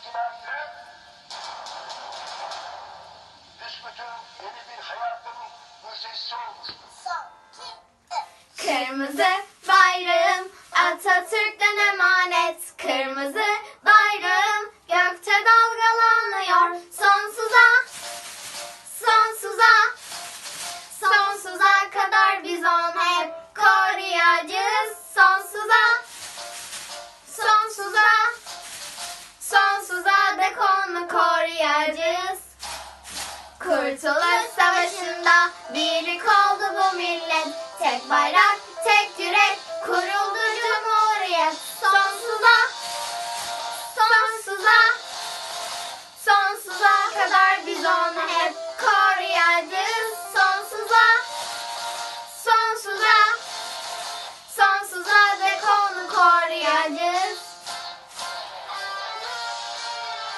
hikmetli, yeni bir hayatın müjdesi olmuştur. Kırmızı bayrağım Atatürk'ten emanet. Kırmızı Kurtuluş Savaşı'nda birlik oldu bu millet. Tek bayrak